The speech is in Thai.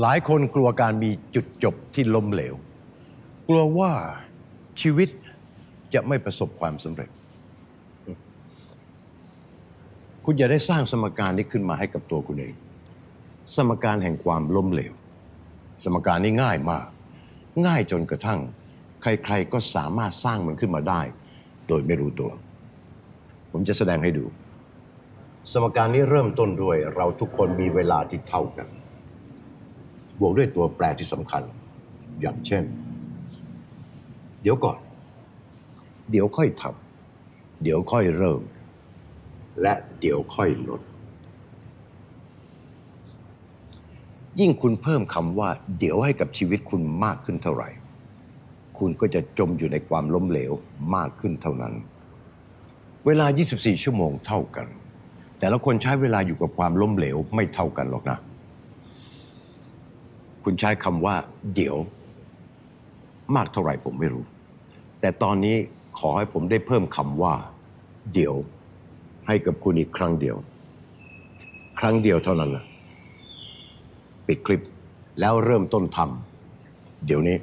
หลายคนกลัวการมีจุดจบที่ล้มเหลว กลัวว่าชีวิตจะไม่ประสบความสำเร็จ คุณอย่าได้สร้างสมการนี้ขึ้นมาให้กับตัวคุณเอง สมการแห่งความล้มเหลว สมการนี้ง่ายมาก ง่ายจนกระทั่ง ใครๆก็สามารถสร้างมันขึ้นมาได้ โดยไม่รู้ตัว ผมจะแสดงให้ดู สมการนี้เริ่มต้นด้วยเราทุกคนมีเวลาที่เท่ากัน บวกด้วยตัวแปรที่สำคัญ อย่างเช่น เดี๋ยวก่อน เดี๋ยวค่อยทำเดี๋ยวค่อยเริ่ม และเดี๋ยวค่อยลด ยิ่งคุณเพิ่มคำว่า เดี๋ยวให้กับชีวิตคุณมากขึ้นเท่าไหร่ คุณก็จะจมอยู่ในความล้มเหลวมากขึ้นเท่านั้น เวลา 24 ชั่วโมงเท่ากัน แต่ละคนใช้เวลาอยู่กับความล้มเหลวไม่เท่ากันหรอกนะ คุณใช้คำว่า เดี๋ยว มากเท่าไหร่ผมไม่รู้ แต่ตอนนี้ขอให้ผมได้เพิ่มคำว่า เดี๋ยว ให้กับคุณอีกครั้งเดียว ครั้งเดียวเท่านั้นนะปิดคลิปแล้วเริ่มต้นทำเดี๋ยวนี้